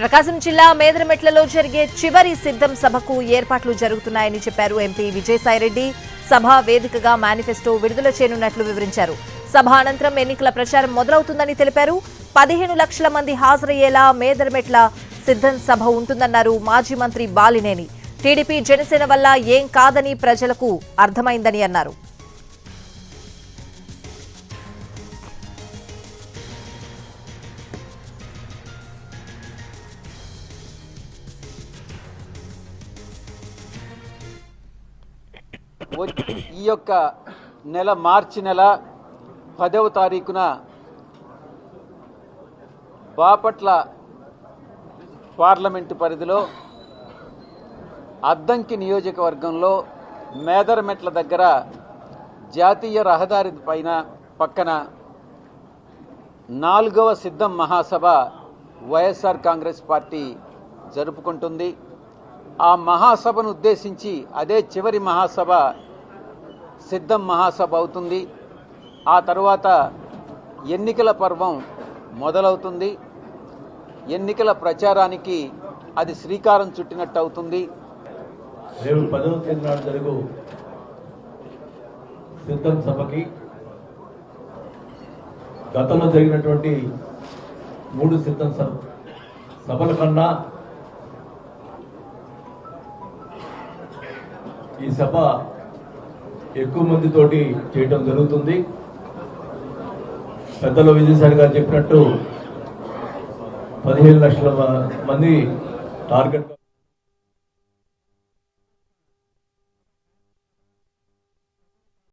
ప్రకాశం జిల్లా మేదరమెట్లలో జరిగే చివరి సిద్ధం సభకు ఏర్పాట్లు జరుగుతున్నాయని చెప్పారు ఎంపీ విజయసాయిరెడ్డి. సభ వేదికగా మేనిఫెస్టో విడుదల చేయనున్నట్లు వివరించారు. సభ అనంతరం ఎన్నికల ప్రచారం మొదలవుతుందని తెలిపారు. పదిహేను లక్షల మంది హాజరయ్యేలా మేదరమెట్ల సిద్ధం సభ ఉంటుందన్నారు మాజీ మంత్రి బాలినేని. టీడీపీ జనసేన వల్ల ఏం కాదని ప్రజలకు అర్థమైందని అన్నారు. ఈ యొక్క నెల మార్చి నెల పదవ తారీఖున బాపట్ల పార్లమెంటు పరిధిలో అద్దంకి నియోజకవర్గంలో మేదరమెట్ల దగ్గర జాతీయ రహదారి పైన పక్కన నాలుగవ సిద్ధం మహాసభ వైఎస్ఆర్ కాంగ్రెస్ పార్టీ జరుపుకుంటుంది. ఆ మహాసభను ఉద్దేశించి అదే చివరి మహాసభ సిద్ధం మహాసభ అవుతుంది. ఆ తర్వాత ఎన్నికల పర్వం మొదలవుతుంది. ఎన్నికల ప్రచారానికి అది శ్రీకారం చుట్టినట్టు అవుతుంది. రేపు పదవ తేదీ నాడు జరుగు సిద్ధం సభకి గతంలో జరిగినటువంటి మూడు సిద్ధం సభ సభల కన్నా ఈ సభ ఎక్కువ మందితోటి చేయటం జరుగుతుంది. పెద్దలు విజయసాయి గారు చెప్పినట్టు పదిహేను లక్షల మంది టార్గెట్